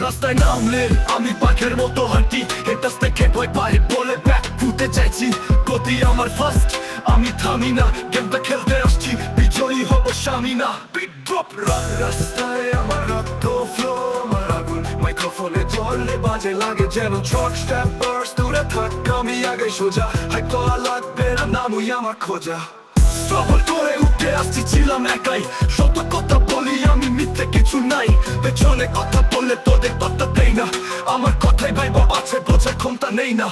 রাস্তায় নামলে আমি পাখের মতো হাঁটি। এটা থেকে ভয় পায়, বলে ব্যাক ফুটে চাইছি। গতি আমার ফার্স্ট আমি থামি না গেমটা খেলতে আসছি। বিজয়ী হব স্বামী না। রাস্তায় আমার রক্ত ফ্লো আমার বাজে, লাগে যেন ট্রক স্ট্যাপ বার্স দূরে থাক, আমি আগে সোজা। হয়তো লাগবে না খোঁজা। স্ট্রাগল করে উঠে আসছি একাই সত্য কথা বলি আমি মিথ্যে কিছু নাই পেছনে কথা বললে তোদের পাত্তা দেই না আমার কথাই ভাই বাবা আছে বোঝার ক্ষমতা নেই না.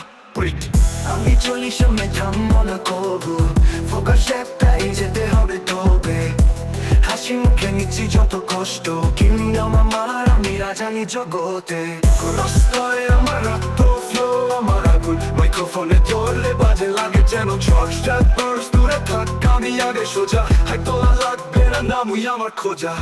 আমি চলি সামনে থামবো না কবু ফোকাস একটাই যেতে হবে তবে হাসি মুখে নিচ্ছি যত কষ্ট কিংডম আমার আমি রাজানি জগতে রাস্তায় আমার রক্ত ফ্লো আমার আগুন মাইক্রোফোনে ধরলে বাজে লাগে যেন ট্রাক আমি আগে সোজা। হয়তো লাগবে না, নামুই আমার খোঁজা।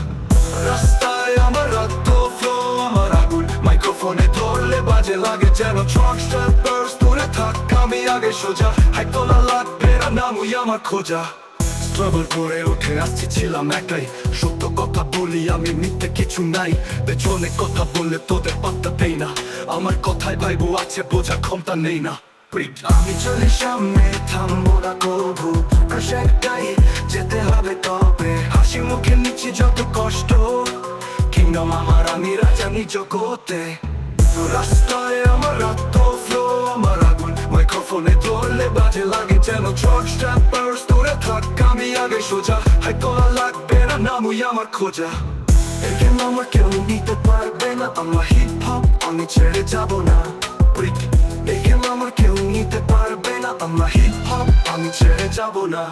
রাস্তায় আমার রক্ত ফ্লো আমার আগুন। মাইক্রোফোনে ধরলে বাজে লাগে যেন। ট্রাক স্ট্যাপ বার্স দূরে থাক, আমি আগে সোজা। হয়তো লাগবে না, নামুই আমার খোঁজা। স্ট্রাগল করে উঠে আসছি, ছিলাম একাই সত্য কথা বলি, আমি মিথ্যে কিছু নাই। পেছনে কথা বললে তোদের পাত্তা দেই না। আমার কথায় ভাইবো আছে, বোঝার ক্ষমতা নেই না. আমি চলি সামনে, থামবো না ফোকাস একটাই, যেতে হবে তবে। হাসি মুখে নিচ্ছি যত কষ্ট কিংডম আমার, আমি রাজানি জগতে রাস্তায় আমার রক্ত ফ্লো আমার আগুন। মাইক্রোফোনে ধরলে বাজে লাগে যেন ট্রাক স্ট্যাপ বার্স দূরে থাক, আমি আগে সোজা। হয়তো আর লাগবে না, নামুই আমার খোঁজা। এখানে আমার কেউ নিতে পারবে না, আমার হিপ হপ আমি ছেড়ে যাব না। আমার হিপ হপ আমি ছেড়ে যাব না.